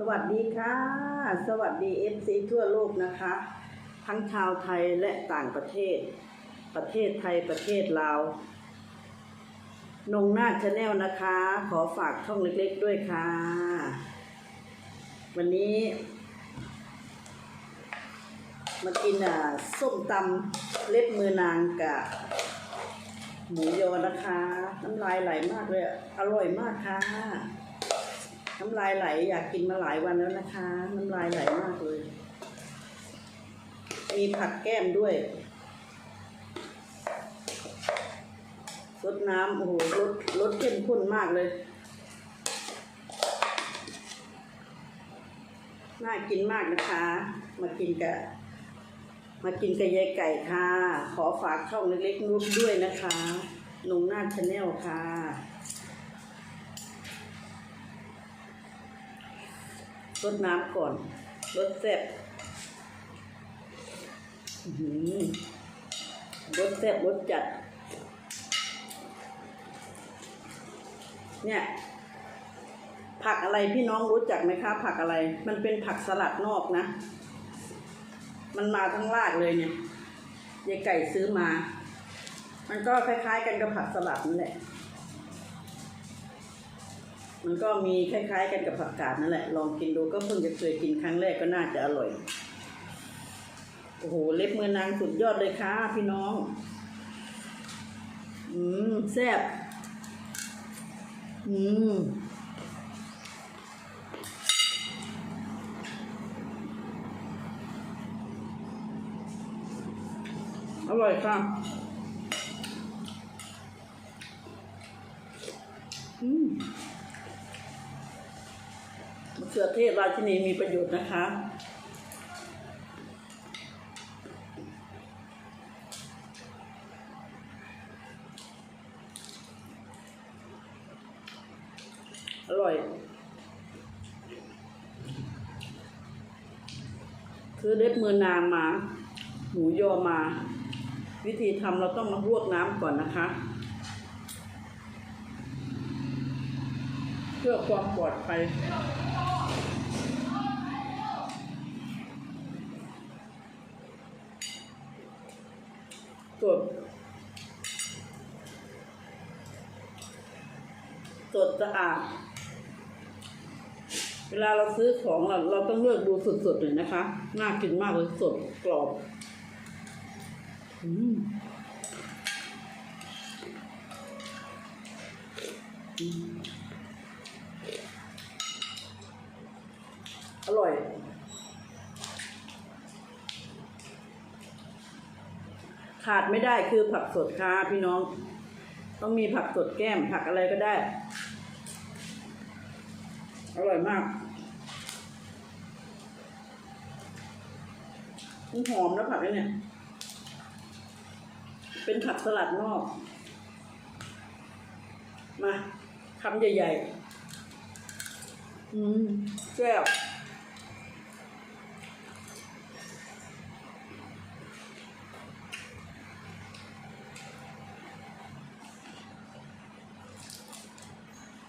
สวัสดีค่ะ สวัสดีเอฟซีทั่วโลกนะคะ ทั้งชาวไทยและต่างประเทศ ประเทศไทยประเทศลาวนงนาชาแนลนะคะ ขอฝากช่องเล็กๆด้วยค่ะ วันนี้ มากินอะส้มตำเล็บมือนางกับหมูยอนะคะ น้ำลายไหลมากเลยอะอร่อยมากค่ะ น้ำลายไหลอยากกินมาหลายวันแล้วนะคะ น้ำลายไหลมากเลย มีผักแก้มด้วยรสน้ำโอ้โหรสรสเข้มข้นมากเลย น่ากินมากนะคะ มากินกับมากินกับยายไก่ค่ะ ขอฝากช่องเล็กๆนุ๊กด้วยนะคะ นงนาชาแนลค่ะ ดน้ำก่อนรสแซ่บรสแซ่บรสจัด เนี่ย ผักอะไรพี่น้องรู้จักไหมคะ ผักอะไร มันเป็นผักสลัดนอกนะ มันมาทั้งรากเลยเนี่ยยายไก่ซื้อมา มันก็คล้ายๆกันกับผักสลัดนั่นแหละ มันก็มีคล้าย ๆ กันกับผักกาดนั่นแหละ ลองกินดูก็เพิ่งจะเคยกินครั้งแรกก็น่าจะอร่อย โอ้โห เล็บมือนางสุดยอดเลยค่ะพี่น้อง อืมแซ่บ อืมอร่อยค่ะ อืม ขือเทศราชินีมีประโยชน์นะคะ อร่อย คือเล็บมือนางมา หมูยอมา วิธีทำเราต้องมาลวกน้ำก่อนนะคะ เพื่อความปลอดภัย ด สดสะอาด เวลาเราซื้อของเราเราต้องเลือกดูสดๆเลยนะคะ น่ากินมากเลยสดกรอบอืมอืมอร่อย ขาดไม่ได้คือผักสดค่ะพี่น้อง ต้องมีผักสดแก้มผักอะไรก็ได้ อร่อยมากมันหอมนะผักเนี่ย เป็นผักสลัดนอก มาคำใหญ่ๆ อืมแซ่บ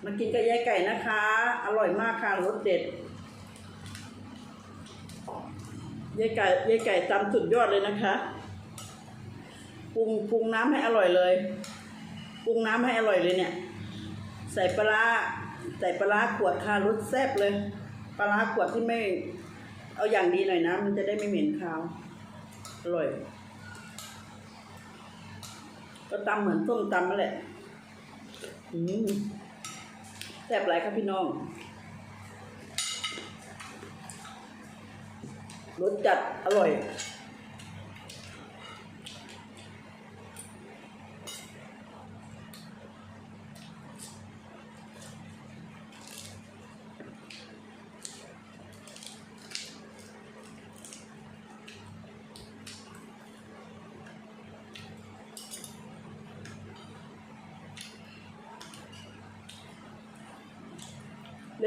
มากินกับยายไก่นะคะ อร่อยมากค่ะรสเด็ดยายไก่ยายไก่ตำสุดยอดเลยนะคะปรุงปรุงน้ำให้อร่อยเลยปรุงน้ำให้อร่อยเลยเนี่ย ใส่ปลาร้าใส่ปลาร้าขวดค่ะรสแซ่บเลย ปลาร้าขวดที่ไม่ เอาอย่างดีหน่อยนะ มันจะได้ไม่เหม็นคาว อร่อย ก็ตำเหมือนส้มตำนั่นแหละ อืม แซ่บหลายครับพี่น้องรสจัดอร่อย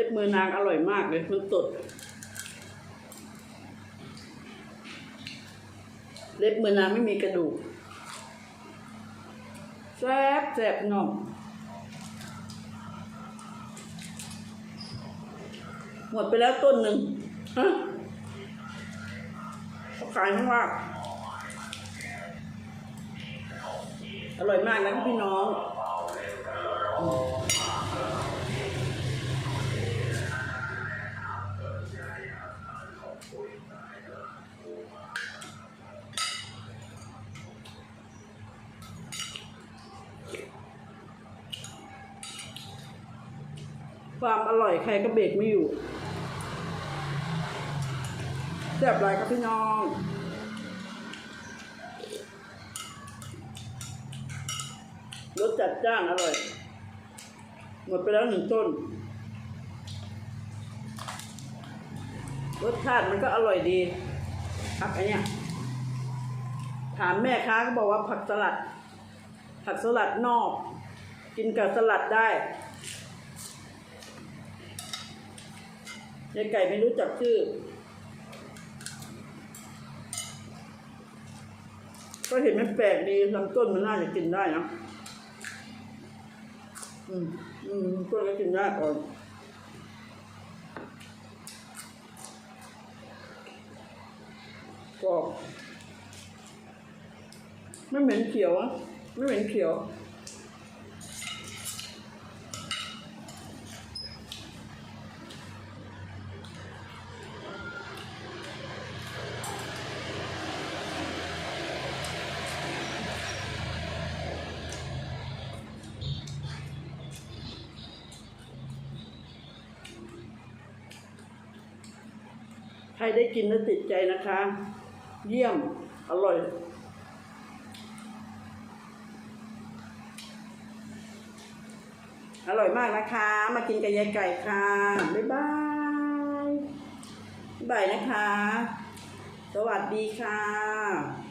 ล็บมือนางอร่อยมากเลยมันสดเล็บมือนางไม่มีกระดูกแซ่บแซ่บน้องหมดไปแล้วต้นหนึ่งฮะเขาขายข้างล่างอร่อยมากนะพี่น้อง ความอร่อยใครก็เบรกไม่อยู่แซ่บไรครับพี่น้องรสจัดจ้านอร่อย หมดไปแล้วหนึ่งต้น รสชาติมันก็อร่อยดีผักไอเนี่ยถามแม่ค้าก็บอกว่าผักสลัด ผักสลัดนอก กินกับสลัดได้ ยายไก่ไม่รู้จักชื่อ ก็เห็นมันแปลกดีลำต้นมันน่าจะกินได้นะอืมอืมต้นก็กินได้ก่อนกรอบไม่เหม็นเขียวอะไม่เหม็นเขียว ครได้กินแล้วติดใจนะคะ เยี่ยม อร่อย อร่อยมากนะคะ มากินกับยายไก่ค่ะ บ๊ายบายบ๊ายบายนะคะ สวัสดีค่ะ